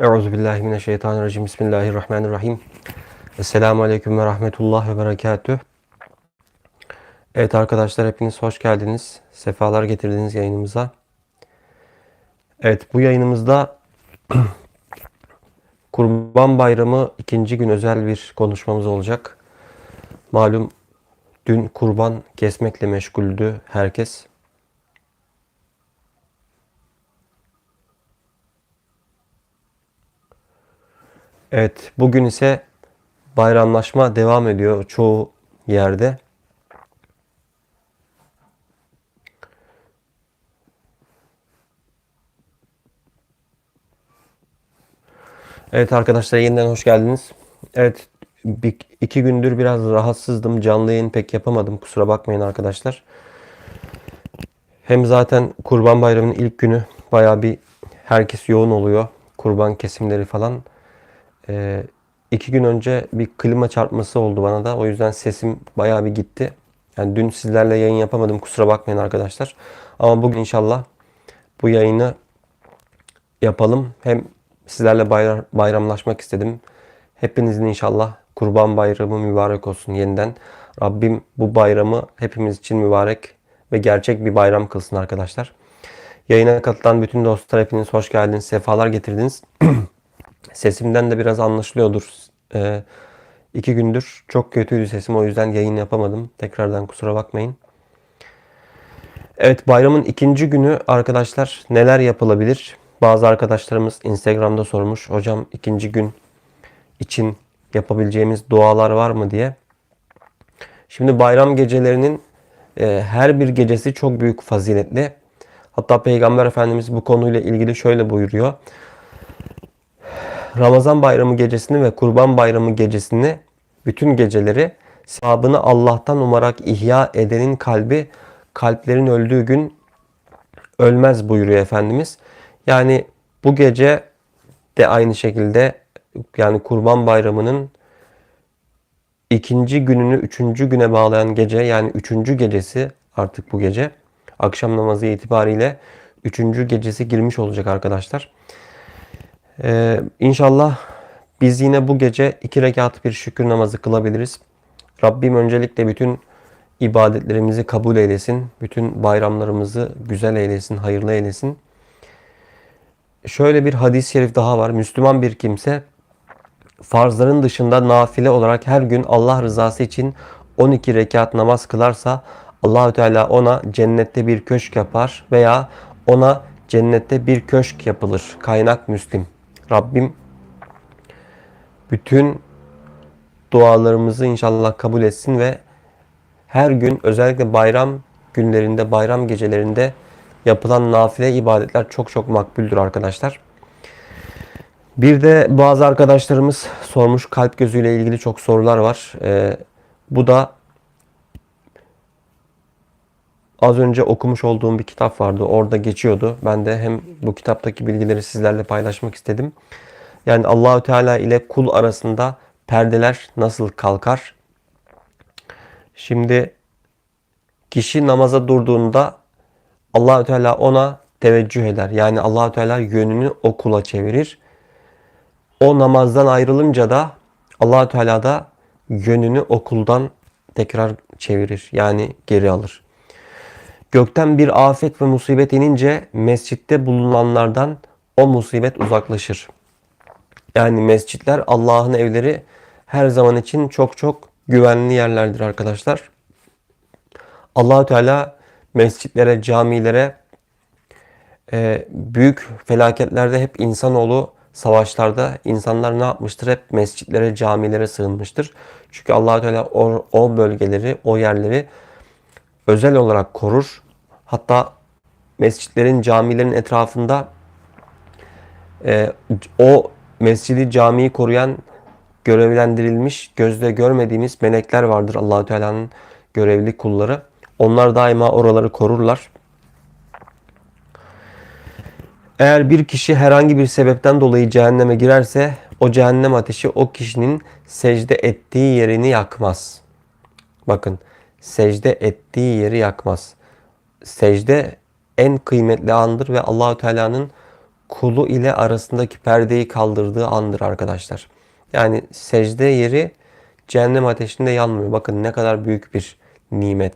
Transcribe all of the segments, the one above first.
Euzubillahimineşşeytanirracim. Bismillahirrahmanirrahim. Esselamu Aleyküm ve Rahmetullah ve Berekatüh. Evet arkadaşlar hepiniz hoş geldiniz. Sefalar getirdiniz yayınımıza. Evet bu yayınımızda Kurban Bayramı ikinci gün özel bir konuşmamız olacak. Malum dün kurban kesmekle meşguldü herkes. Evet, bugün ise bayramlaşma devam ediyor çoğu yerde. Evet arkadaşlar yeniden hoş geldiniz. Evet bir, iki gündür biraz rahatsızdım. Canlı yayın pek yapamadım. Kusura bakmayın arkadaşlar. Hem zaten Kurban Bayramı'nın ilk günü baya bir herkes yoğun oluyor. Kurban kesimleri falan. Ee, iki gün önce bir klima çarpması oldu bana da. O yüzden sesim bayağı bir gitti. Yani dün sizlerle yayın yapamadım. Kusura bakmayın arkadaşlar. Ama bugün inşallah bu yayını yapalım. Hem sizlerle bayram, bayramlaşmak istedim. Hepinizin inşallah Kurban Bayramı mübarek olsun yeniden. Rabbim bu bayramı hepimiz için mübarek ve gerçek bir bayram kılsın arkadaşlar. Yayına katılan bütün dostlar hepiniz hoş geldiniz. Sefalar getirdiniz. Sesimden de biraz anlaşılıyordur. Ee, iki gündür çok kötüydü sesim o yüzden yayın yapamadım. Tekrardan kusura bakmayın. Evet bayramın ikinci günü arkadaşlar neler yapılabilir? Bazı arkadaşlarımız Instagram'da sormuş. Hocam ikinci gün için yapabileceğimiz dualar var mı diye. Şimdi bayram gecelerinin e, her bir gecesi çok büyük faziletli. Hatta Peygamber Efendimiz bu konuyla ilgili şöyle buyuruyor. Ramazan bayramı gecesini ve Kurban bayramı gecesini bütün geceleri sevabını Allah'tan umarak ihya edenin kalbi kalplerin öldüğü gün ölmez buyuruyor Efendimiz. Yani bu gece de aynı şekilde yani Kurban Bayramı'nın ikinci gününü üçüncü güne bağlayan gece yani üçüncü gecesi artık bu gece akşam namazı itibariyle üçüncü gecesi girmiş olacak arkadaşlar. Ee, inşallah biz yine bu gece iki rekat bir şükür namazı kılabiliriz. Rabbim öncelikle bütün ibadetlerimizi kabul eylesin. Bütün bayramlarımızı güzel eylesin, hayırlı eylesin. Şöyle bir hadis-i şerif daha var. Müslüman bir kimse farzların dışında nafile olarak her gün Allah rızası için 12 rekat namaz kılarsa Allahü Teala ona cennette bir köşk yapar veya ona cennette bir köşk yapılır. Kaynak Müslim. Rabbim bütün dualarımızı inşallah kabul etsin ve her gün özellikle bayram günlerinde, bayram gecelerinde yapılan nafile ibadetler çok çok makbuldür arkadaşlar. Bir de bazı arkadaşlarımız sormuş kalp gözüyle ilgili çok sorular var. Ee, bu da az önce okumuş olduğum bir kitap vardı. Orada geçiyordu. Ben de hem bu kitaptaki bilgileri sizlerle paylaşmak istedim. Yani Allahü Teala ile kul arasında perdeler nasıl kalkar? Şimdi kişi namaza durduğunda Allahü Teala ona teveccüh eder. Yani Allahü Teala yönünü o kula çevirir. O namazdan ayrılınca da Allahü Teala da yönünü okuldan tekrar çevirir. Yani geri alır. Gökten bir afet ve musibet inince mescitte bulunanlardan o musibet uzaklaşır. Yani mescitler Allah'ın evleri her zaman için çok çok güvenli yerlerdir arkadaşlar. Allahü Teala mescitlere, camilere e, büyük felaketlerde hep insanoğlu savaşlarda insanlar ne yapmıştır? Hep mescitlere, camilere sığınmıştır. Çünkü allah Teala o, o bölgeleri, o yerleri özel olarak korur. Hatta mescitlerin, camilerin etrafında e, o mescidi, camiyi koruyan görevlendirilmiş, gözle görmediğimiz melekler vardır Allahü Teala'nın görevli kulları. Onlar daima oraları korurlar. Eğer bir kişi herhangi bir sebepten dolayı cehenneme girerse o cehennem ateşi o kişinin secde ettiği yerini yakmaz. Bakın secde ettiği yeri yakmaz. Secde en kıymetli andır ve Allahü Teala'nın kulu ile arasındaki perdeyi kaldırdığı andır arkadaşlar. Yani secde yeri cehennem ateşinde yanmıyor. Bakın ne kadar büyük bir nimet.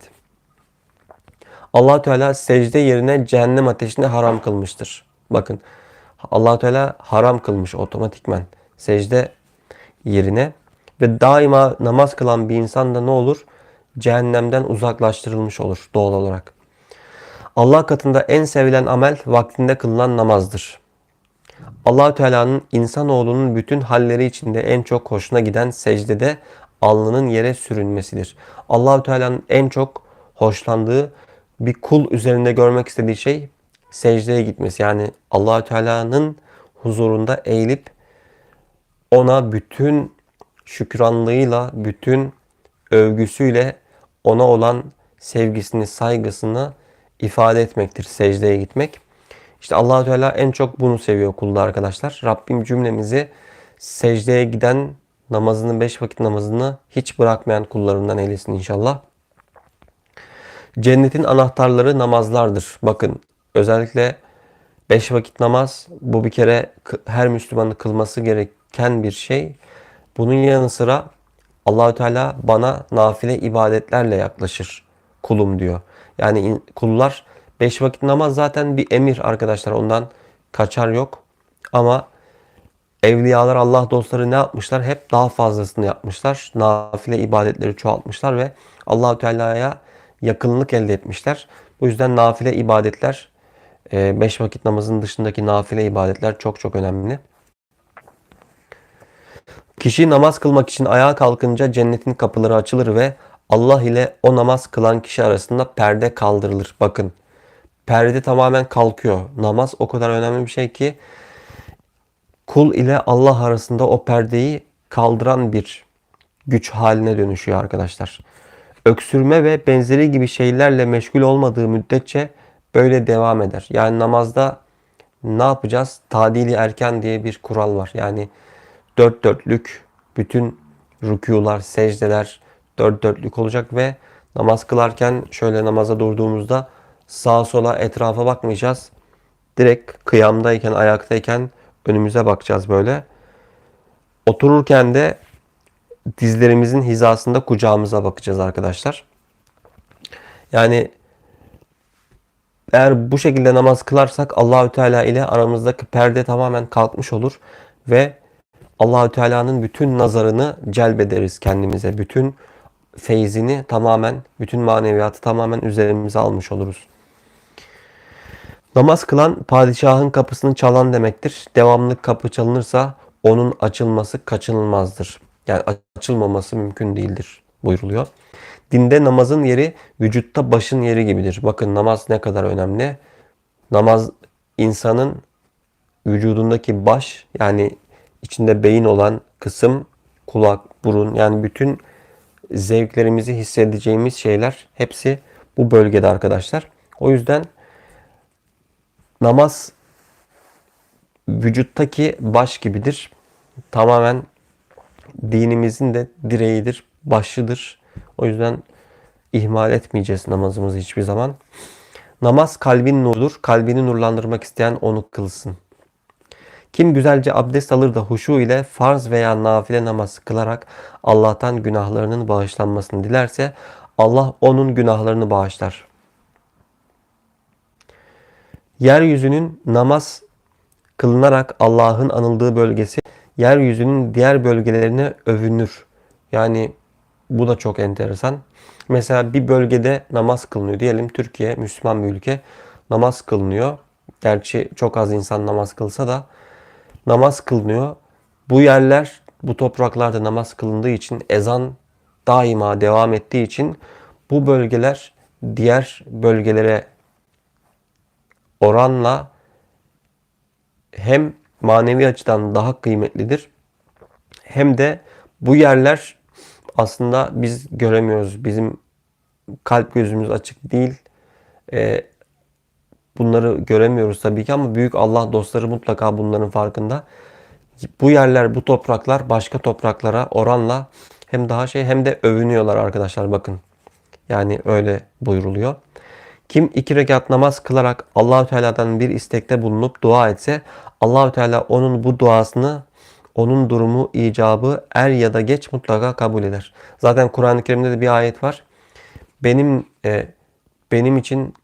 allah Teala secde yerine cehennem ateşini haram kılmıştır. Bakın allah Teala haram kılmış otomatikmen secde yerine ve daima namaz kılan bir insan da ne olur? Cehennemden uzaklaştırılmış olur doğal olarak. Allah katında en sevilen amel vaktinde kılınan namazdır. allah Teala'nın insanoğlunun bütün halleri içinde en çok hoşuna giden secdede alnının yere sürünmesidir. Allahü Teala'nın en çok hoşlandığı bir kul üzerinde görmek istediği şey secdeye gitmesi. Yani Allahü Teala'nın huzurunda eğilip ona bütün şükranlığıyla, bütün övgüsüyle ona olan sevgisini, saygısını ifade etmektir. Secdeye gitmek. İşte allah Teala en çok bunu seviyor kulda arkadaşlar. Rabbim cümlemizi secdeye giden namazını, beş vakit namazını hiç bırakmayan kullarından eylesin inşallah. Cennetin anahtarları namazlardır. Bakın özellikle beş vakit namaz bu bir kere her Müslümanın kılması gereken bir şey. Bunun yanı sıra Allahü Teala bana nafile ibadetlerle yaklaşır kulum diyor. Yani kullar beş vakit namaz zaten bir emir arkadaşlar. Ondan kaçar yok. Ama evliyalar, Allah dostları ne yapmışlar? Hep daha fazlasını yapmışlar. Nafile ibadetleri çoğaltmışlar ve Allahü Teala'ya yakınlık elde etmişler. Bu yüzden nafile ibadetler, e, beş vakit namazın dışındaki nafile ibadetler çok çok önemli. Kişi namaz kılmak için ayağa kalkınca cennetin kapıları açılır ve Allah ile o namaz kılan kişi arasında perde kaldırılır. Bakın perde tamamen kalkıyor. Namaz o kadar önemli bir şey ki kul ile Allah arasında o perdeyi kaldıran bir güç haline dönüşüyor arkadaşlar. Öksürme ve benzeri gibi şeylerle meşgul olmadığı müddetçe böyle devam eder. Yani namazda ne yapacağız? Tadili erken diye bir kural var. Yani dört dörtlük bütün rükular, secdeler dört dörtlük olacak ve namaz kılarken şöyle namaza durduğumuzda sağa sola etrafa bakmayacağız. Direkt kıyamdayken, ayaktayken önümüze bakacağız böyle. Otururken de dizlerimizin hizasında kucağımıza bakacağız arkadaşlar. Yani eğer bu şekilde namaz kılarsak Allahü Teala ile aramızdaki perde tamamen kalkmış olur ve Allahü Teala'nın bütün nazarını celbederiz kendimize. Bütün feyzini tamamen, bütün maneviyatı tamamen üzerimize almış oluruz. Namaz kılan padişahın kapısını çalan demektir. Devamlı kapı çalınırsa onun açılması kaçınılmazdır. Yani açılmaması mümkün değildir buyruluyor. Dinde namazın yeri vücutta başın yeri gibidir. Bakın namaz ne kadar önemli. Namaz insanın vücudundaki baş yani içinde beyin olan kısım kulak, burun yani bütün zevklerimizi hissedeceğimiz şeyler hepsi bu bölgede arkadaşlar. O yüzden namaz vücuttaki baş gibidir. Tamamen dinimizin de direğidir, başıdır. O yüzden ihmal etmeyeceğiz namazımızı hiçbir zaman. Namaz kalbin nurudur. Kalbini nurlandırmak isteyen onu kılsın. Kim güzelce abdest alır da huşu ile farz veya nafile namaz kılarak Allah'tan günahlarının bağışlanmasını dilerse Allah onun günahlarını bağışlar. Yeryüzünün namaz kılınarak Allah'ın anıldığı bölgesi yeryüzünün diğer bölgelerine övünür. Yani bu da çok enteresan. Mesela bir bölgede namaz kılınıyor. Diyelim Türkiye Müslüman bir ülke. Namaz kılınıyor. Gerçi çok az insan namaz kılsa da namaz kılınıyor. Bu yerler, bu topraklarda namaz kılındığı için ezan daima devam ettiği için bu bölgeler diğer bölgelere oranla hem manevi açıdan daha kıymetlidir hem de bu yerler aslında biz göremiyoruz. Bizim kalp gözümüz açık değil. Ee, bunları göremiyoruz tabii ki ama büyük Allah dostları mutlaka bunların farkında. Bu yerler, bu topraklar başka topraklara oranla hem daha şey hem de övünüyorlar arkadaşlar bakın. Yani öyle buyruluyor. Kim iki rekat namaz kılarak Allahü Teala'dan bir istekte bulunup dua etse Allahü Teala onun bu duasını onun durumu icabı er ya da geç mutlaka kabul eder. Zaten Kur'an-ı Kerim'de de bir ayet var. Benim e, benim için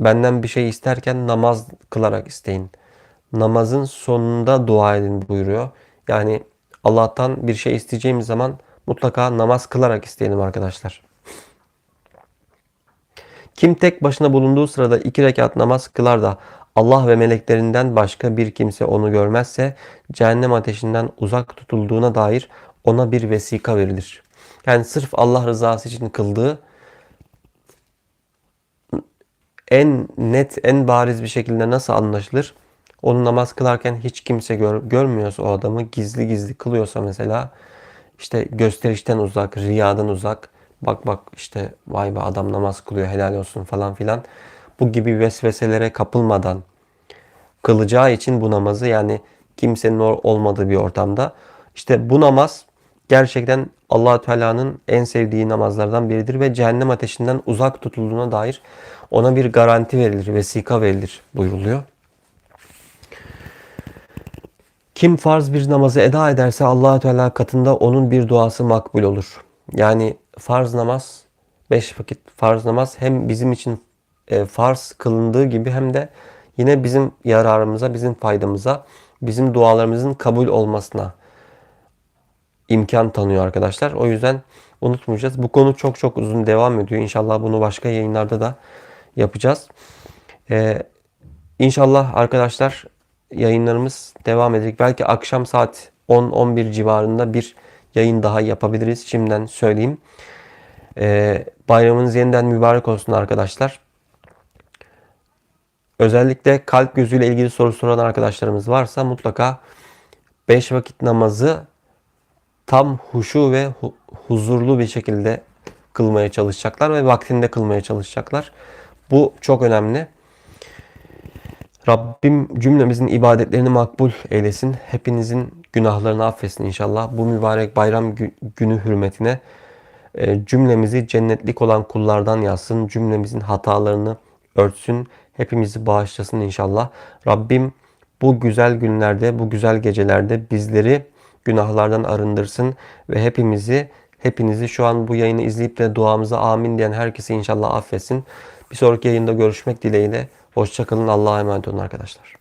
benden bir şey isterken namaz kılarak isteyin. Namazın sonunda dua edin buyuruyor. Yani Allah'tan bir şey isteyeceğimiz zaman mutlaka namaz kılarak isteyelim arkadaşlar. Kim tek başına bulunduğu sırada iki rekat namaz kılar da Allah ve meleklerinden başka bir kimse onu görmezse cehennem ateşinden uzak tutulduğuna dair ona bir vesika verilir. Yani sırf Allah rızası için kıldığı en net, en bariz bir şekilde nasıl anlaşılır? Onu namaz kılarken hiç kimse gör, görmüyorsa o adamı gizli gizli kılıyorsa mesela işte gösterişten uzak, riyadan uzak. Bak bak işte vay be adam namaz kılıyor helal olsun falan filan. Bu gibi vesveselere kapılmadan kılacağı için bu namazı yani kimsenin olmadığı bir ortamda işte bu namaz gerçekten allah Teala'nın en sevdiği namazlardan biridir ve cehennem ateşinden uzak tutulduğuna dair ona bir garanti verilir, vesika verilir buyuruluyor. Kim farz bir namazı eda ederse allah Teala katında onun bir duası makbul olur. Yani farz namaz, beş vakit farz namaz hem bizim için e, farz kılındığı gibi hem de yine bizim yararımıza, bizim faydamıza, bizim dualarımızın kabul olmasına imkan tanıyor arkadaşlar. O yüzden unutmayacağız. Bu konu çok çok uzun devam ediyor. İnşallah bunu başka yayınlarda da yapacağız. Ee, inşallah arkadaşlar yayınlarımız devam edecek. Belki akşam saat 10-11 civarında bir yayın daha yapabiliriz. Şimdiden söyleyeyim. Ee, bayramınız yeniden mübarek olsun arkadaşlar. Özellikle kalp gözüyle ilgili soru soran arkadaşlarımız varsa mutlaka 5 vakit namazı tam huşu ve hu huzurlu bir şekilde kılmaya çalışacaklar ve vaktinde kılmaya çalışacaklar. Bu çok önemli. Rabbim cümlemizin ibadetlerini makbul eylesin. Hepinizin günahlarını affetsin inşallah. Bu mübarek bayram günü hürmetine e, cümlemizi cennetlik olan kullardan yazsın. Cümlemizin hatalarını örtsün. Hepimizi bağışlasın inşallah. Rabbim bu güzel günlerde, bu güzel gecelerde bizleri günahlardan arındırsın ve hepimizi hepinizi şu an bu yayını izleyip de duamıza amin diyen herkesi inşallah affetsin. Bir sonraki yayında görüşmek dileğiyle. Hoşçakalın. Allah'a emanet olun arkadaşlar.